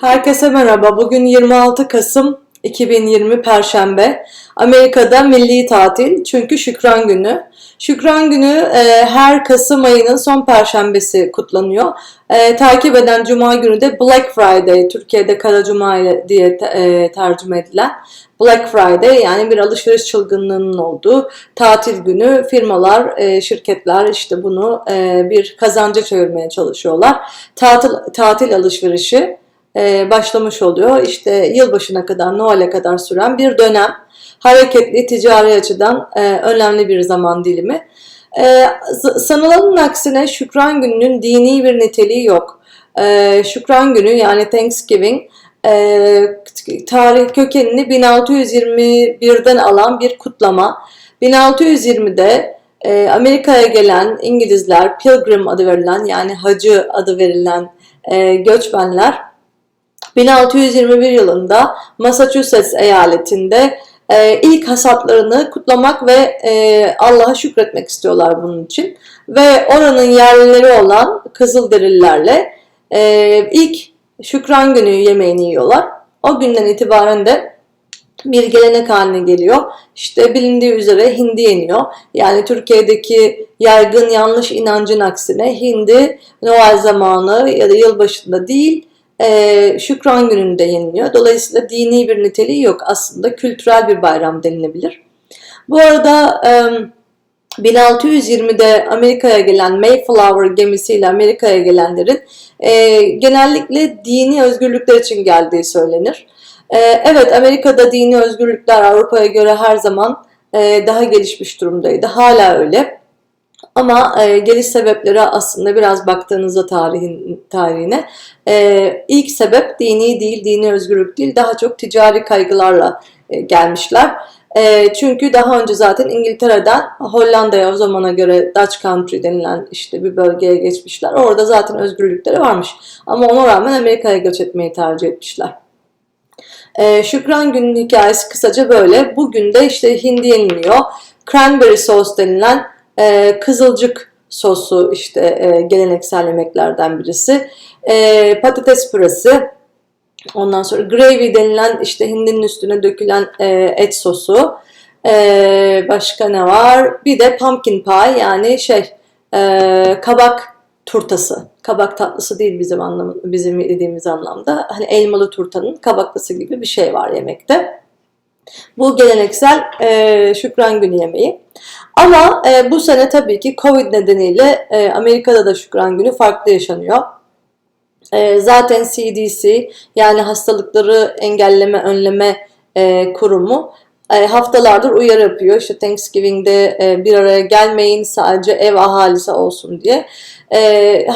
Herkese merhaba. Bugün 26 Kasım 2020 Perşembe. Amerika'da milli tatil çünkü Şükran Günü. Şükran Günü e, her Kasım ayının son perşembesi kutlanıyor. E, takip eden Cuma günü de Black Friday, Türkiye'de Kara Cuma diye te- e, tercüme edilen Black Friday yani bir alışveriş çılgınlığının olduğu tatil günü firmalar, e, şirketler işte bunu e, bir kazanca çevirmeye çalışıyorlar. Tatil, tatil alışverişi başlamış oluyor. İşte yılbaşına kadar, Noel'e kadar süren bir dönem. Hareketli, ticari açıdan e, önemli bir zaman dilimi. E, sanılanın aksine Şükran Günü'nün dini bir niteliği yok. E, Şükran Günü yani Thanksgiving e, tarih kökenini 1621'den alan bir kutlama. 1620'de e, Amerika'ya gelen İngilizler, Pilgrim adı verilen yani hacı adı verilen e, göçmenler 1621 yılında Massachusetts eyaletinde e, ilk hasatlarını kutlamak ve e, Allah'a şükretmek istiyorlar bunun için. Ve oranın yerlileri olan Kızılderililerle e, ilk Şükran Günü yemeğini yiyorlar. O günden itibaren de bir gelenek haline geliyor. İşte bilindiği üzere hindi yeniyor. Yani Türkiye'deki yaygın yanlış inancın aksine hindi Noel zamanı ya da yılbaşında değil e, Şükran gününde yeniliyor. Dolayısıyla dini bir niteliği yok. Aslında kültürel bir bayram denilebilir. Bu arada e, 1620'de Amerika'ya gelen Mayflower gemisiyle Amerika'ya gelenlerin e, genellikle dini özgürlükler için geldiği söylenir. E, evet Amerika'da dini özgürlükler Avrupa'ya göre her zaman e, daha gelişmiş durumdaydı. Hala öyle. Ama e, geliş sebepleri aslında biraz baktığınızda tarihin tarihine e, ilk sebep dini değil, dini özgürlük değil, daha çok ticari kaygılarla e, gelmişler. E, çünkü daha önce zaten İngiltere'den Hollanda'ya o zamana göre Dutch Country denilen işte bir bölgeye geçmişler. Orada zaten özgürlükleri varmış. Ama ona rağmen Amerika'ya göç etmeyi tercih etmişler. E, Şükran Günü'nün hikayesi kısaca böyle. Bugün de işte hindi yeniliyor. Cranberry sauce denilen e, kızılcık sosu işte e, geleneksel yemeklerden birisi. E, patates püresi. Ondan sonra gravy denilen işte hindinin üstüne dökülen e, et sosu. E, başka ne var? Bir de pumpkin pie yani şey e, kabak turtası. Kabak tatlısı değil bizim anlamı, bizim dediğimiz anlamda. Hani elmalı turtanın kabaklısı gibi bir şey var yemekte. Bu geleneksel e, Şükran Günü yemeği. Ama e, bu sene tabii ki Covid nedeniyle e, Amerika'da da Şükran Günü farklı yaşanıyor. E, zaten CDC yani hastalıkları engelleme önleme e, kurumu e, haftalardır uyarı yapıyor. İşte Thanksgiving'de e, bir araya gelmeyin sadece ev ahalisi olsun diye. E,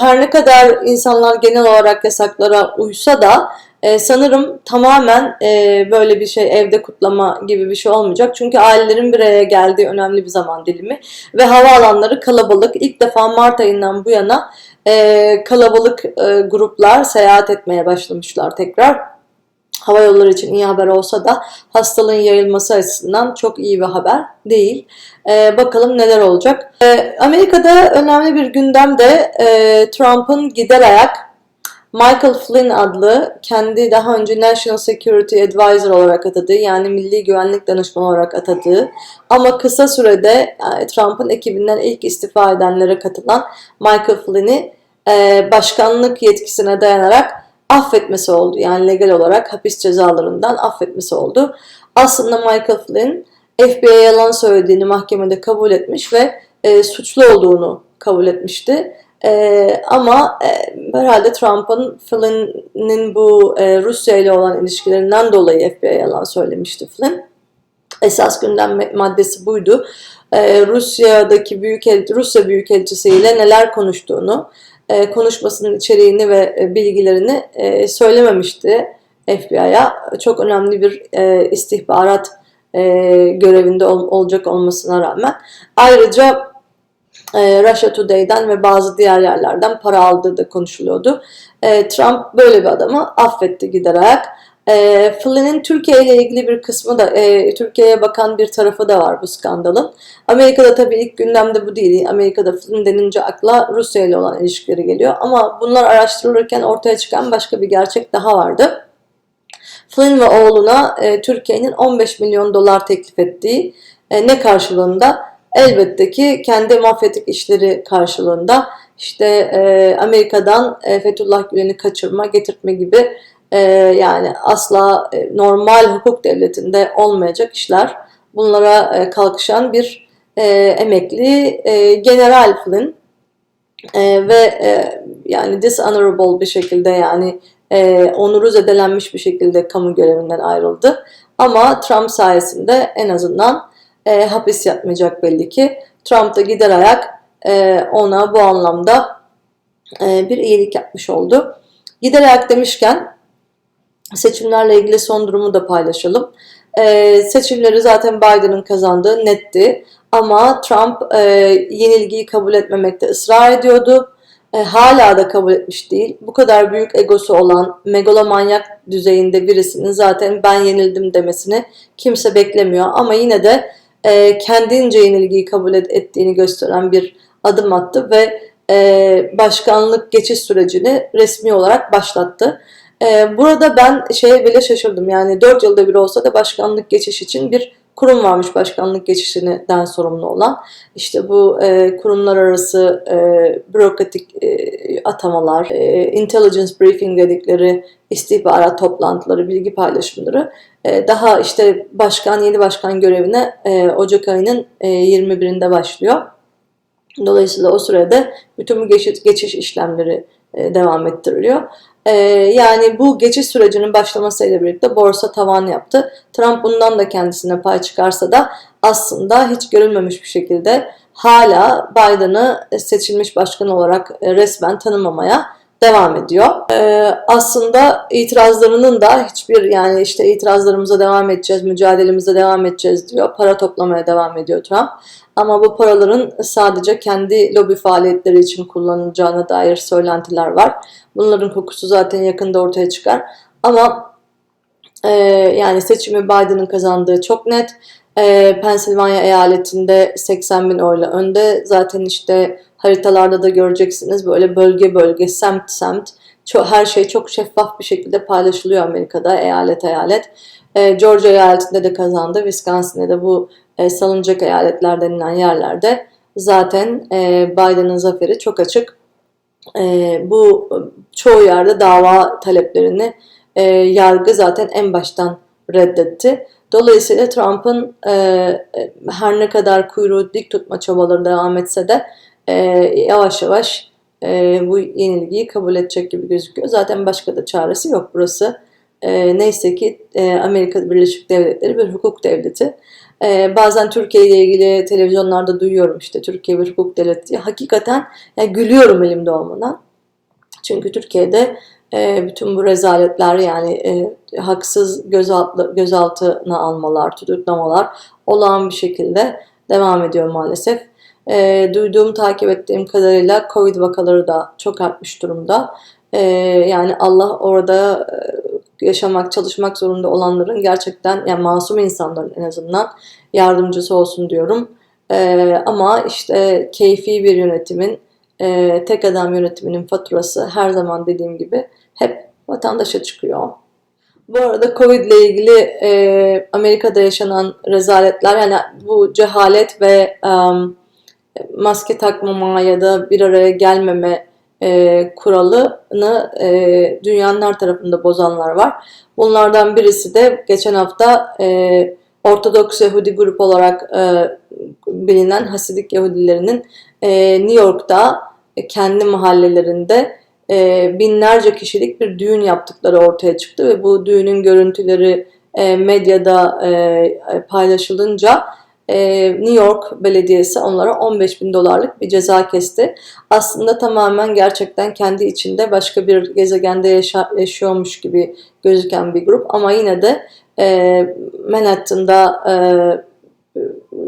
her ne kadar insanlar genel olarak yasaklara uysa da e, sanırım tamamen e, böyle bir şey evde kutlama gibi bir şey olmayacak. Çünkü ailelerin bir araya geldiği önemli bir zaman dilimi ve havaalanları kalabalık. İlk defa Mart ayından bu yana e, kalabalık e, gruplar seyahat etmeye başlamışlar tekrar. Hava yolları için iyi haber olsa da hastalığın yayılması açısından çok iyi bir haber değil. E, bakalım neler olacak. E, Amerika'da önemli bir gündemde e, Trump'ın gider ayak Michael Flynn adlı kendi daha önce National Security Advisor olarak atadığı yani Milli Güvenlik Danışmanı olarak atadığı ama kısa sürede yani Trump'ın ekibinden ilk istifa edenlere katılan Michael Flynn'i e, başkanlık yetkisine dayanarak affetmesi oldu. Yani legal olarak hapis cezalarından affetmesi oldu. Aslında Michael Flynn FBI'ye yalan söylediğini mahkemede kabul etmiş ve e, suçlu olduğunu kabul etmişti. Ee, ama e, herhalde Trump'ın Flynn'in bu e, Rusya ile olan ilişkilerinden dolayı FBI'ye yalan söylemişti Flynn. Esas gündem maddesi buydu. Ee, Rusya'daki büyük Rusya Büyükelçisi ile neler konuştuğunu, e, konuşmasının içeriğini ve e, bilgilerini e, söylememişti FBI'ya. Çok önemli bir e, istihbarat e, görevinde ol, olacak olmasına rağmen. Ayrıca e, Russia Today'den ve bazı diğer yerlerden para aldığı da konuşuluyordu. E, Trump böyle bir adamı affetti giderek. E, Flynn'in Türkiye ile ilgili bir kısmı da, e, Türkiye'ye bakan bir tarafı da var bu skandalın. Amerika'da tabii ilk gündemde bu değil. Amerika'da Flynn denince akla Rusya ile olan ilişkileri geliyor. Ama bunlar araştırılırken ortaya çıkan başka bir gerçek daha vardı. Flynn ve oğluna e, Türkiye'nin 15 milyon dolar teklif ettiği e, ne karşılığında? Elbette ki kendi mafyatik işleri karşılığında işte e, Amerika'dan e, Fethullah Gülen'i kaçırma, getirtme gibi e, yani asla e, normal hukuk devletinde olmayacak işler. Bunlara e, kalkışan bir e, emekli e, General Flynn e, ve e, yani dishonorable bir şekilde yani e, onuru zedelenmiş bir şekilde kamu görevinden ayrıldı. Ama Trump sayesinde en azından e, hapis yatmayacak belli ki. Trump da gider ayak e, ona bu anlamda e, bir iyilik yapmış oldu. Gider ayak demişken seçimlerle ilgili son durumu da paylaşalım. E, seçimleri zaten Biden'ın kazandığı netti. Ama Trump e, yenilgiyi kabul etmemekte ısrar ediyordu. E, hala da kabul etmiş değil. Bu kadar büyük egosu olan megalomanyak düzeyinde birisinin zaten ben yenildim demesini kimse beklemiyor. Ama yine de e, kendince yenilgiyi kabul et, ettiğini gösteren bir adım attı ve e, başkanlık geçiş sürecini resmi olarak başlattı. E, burada ben şeye bile şaşırdım. Yani 4 yılda bir olsa da başkanlık geçiş için bir kurum varmış başkanlık geçişinden sorumlu olan. İşte bu e, kurumlar arası e, bürokratik e, atamalar, e, intelligence briefing dedikleri istihbarat toplantıları, bilgi paylaşımları e, daha işte başkan, yeni başkan görevine e, Ocak ayının e, 21'inde başlıyor. Dolayısıyla o sürede bütün bu geçiş, geçiş işlemleri e, devam ettiriliyor. E, yani bu geçiş sürecinin başlamasıyla birlikte borsa tavan yaptı. Trump bundan da kendisine pay çıkarsa da aslında hiç görülmemiş bir şekilde hala Biden'ı seçilmiş başkan olarak e, resmen tanımamaya devam ediyor. Ee, aslında itirazlarının da hiçbir yani işte itirazlarımıza devam edeceğiz, mücadelemize devam edeceğiz diyor. Para toplamaya devam ediyor Trump. Ama bu paraların sadece kendi lobi faaliyetleri için kullanılacağına dair söylentiler var. Bunların kokusu zaten yakında ortaya çıkar. Ama e, yani seçimi Biden'ın kazandığı çok net. E, Pensilvanya eyaletinde 80 bin oyla önde. Zaten işte haritalarda da göreceksiniz böyle bölge bölge, semt semt çok, her şey çok şeffaf bir şekilde paylaşılıyor Amerika'da eyalet eyalet. E, Georgia eyaletinde de kazandı. Wisconsin'de de bu e, salınacak eyaletler denilen yerlerde zaten e, Biden'ın zaferi çok açık. E, bu çoğu yerde dava taleplerini e, yargı zaten en baştan reddetti. Dolayısıyla Trump'ın e, her ne kadar kuyruğu dik tutma çabaları devam etse de e, yavaş yavaş e, bu yenilgiyi kabul edecek gibi gözüküyor. Zaten başka da çaresi yok. Burası e, neyse ki e, Amerika Birleşik Devletleri bir hukuk devleti. E, bazen Türkiye ile ilgili televizyonlarda duyuyorum işte Türkiye bir hukuk devleti. Hakikaten yani gülüyorum elimde olmadan. Çünkü Türkiye'de e, bütün bu rezaletler yani e, haksız gözaltı, gözaltına almalar, tutuklamalar olağan bir şekilde devam ediyor maalesef. E, duyduğum, takip ettiğim kadarıyla Covid vakaları da çok artmış durumda. E, yani Allah orada e, yaşamak, çalışmak zorunda olanların gerçekten yani masum insanların en azından yardımcısı olsun diyorum. E, ama işte keyfi bir yönetimin, e, tek adam yönetiminin faturası her zaman dediğim gibi hep vatandaşa çıkıyor. Bu arada Covid ile ilgili e, Amerika'da yaşanan rezaletler yani bu cehalet ve um, maske takmama ya da bir araya gelmeme e, kuralını e, dünyanın her tarafında bozanlar var. Bunlardan birisi de geçen hafta e, Ortodoks Yahudi grup olarak e, bilinen Hasidik Yahudilerinin e, New York'ta e, kendi mahallelerinde e, binlerce kişilik bir düğün yaptıkları ortaya çıktı ve bu düğünün görüntüleri e, medyada e, paylaşılınca e, New York Belediyesi onlara 15 bin dolarlık bir ceza kesti. Aslında tamamen gerçekten kendi içinde başka bir gezegende yaşa, yaşıyormuş gibi gözüken bir grup ama yine de e, Manhattan'da e,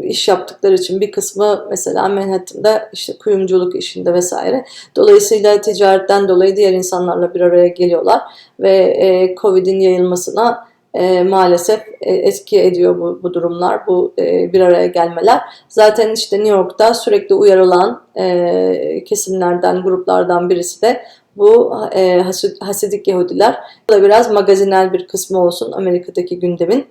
iş yaptıkları için bir kısmı mesela Manhattan'da işte kuyumculuk işinde vesaire. Dolayısıyla ticaretten dolayı diğer insanlarla bir araya geliyorlar ve e, Covid'in yayılmasına e, maalesef e, etki ediyor bu, bu durumlar, bu e, bir araya gelmeler. Zaten işte New York'ta sürekli uyarılan e, kesimlerden, gruplardan birisi de bu e, Hasid- Hasidik Yahudiler. Bu da biraz magazinel bir kısmı olsun Amerika'daki gündemin.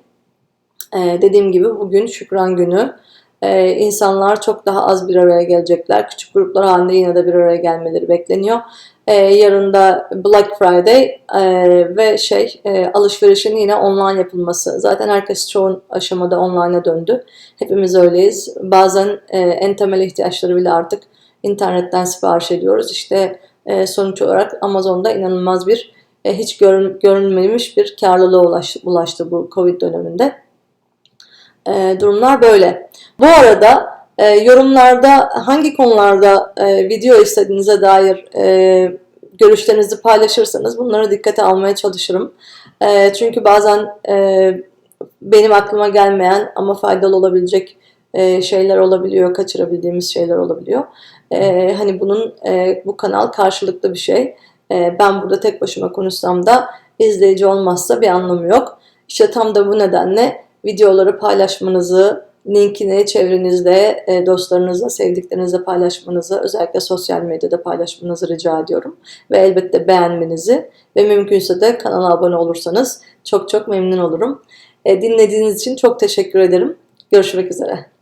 E, dediğim gibi bugün Şükran Günü. E, insanlar çok daha az bir araya gelecekler. Küçük gruplar halinde yine de bir araya gelmeleri bekleniyor. E, yarın da Black Friday e, ve şey e, alışverişin yine online yapılması. Zaten herkes çoğu aşamada online'a döndü. Hepimiz öyleyiz. Bazen e, en temel ihtiyaçları bile artık internetten sipariş ediyoruz. İşte e, sonuç olarak Amazon'da inanılmaz bir e, hiç görün, görünmemiş bir karlılığa ulaştı, ulaştı bu Covid döneminde. E, durumlar böyle. Bu arada e, yorumlarda hangi konularda e, video istediğinize dair e, görüşlerinizi paylaşırsanız bunları dikkate almaya çalışırım. E, çünkü bazen e, benim aklıma gelmeyen ama faydalı olabilecek e, şeyler olabiliyor, kaçırabildiğimiz şeyler olabiliyor. E, hani bunun e, bu kanal karşılıklı bir şey. E, ben burada tek başıma konuşsam da izleyici olmazsa bir anlamı yok. İşte tam da bu nedenle videoları paylaşmanızı, linkini çevrenizde, e, dostlarınızla, sevdiklerinizle paylaşmanızı, özellikle sosyal medyada paylaşmanızı rica ediyorum. Ve elbette beğenmenizi ve mümkünse de kanala abone olursanız çok çok memnun olurum. E, dinlediğiniz için çok teşekkür ederim. Görüşmek üzere.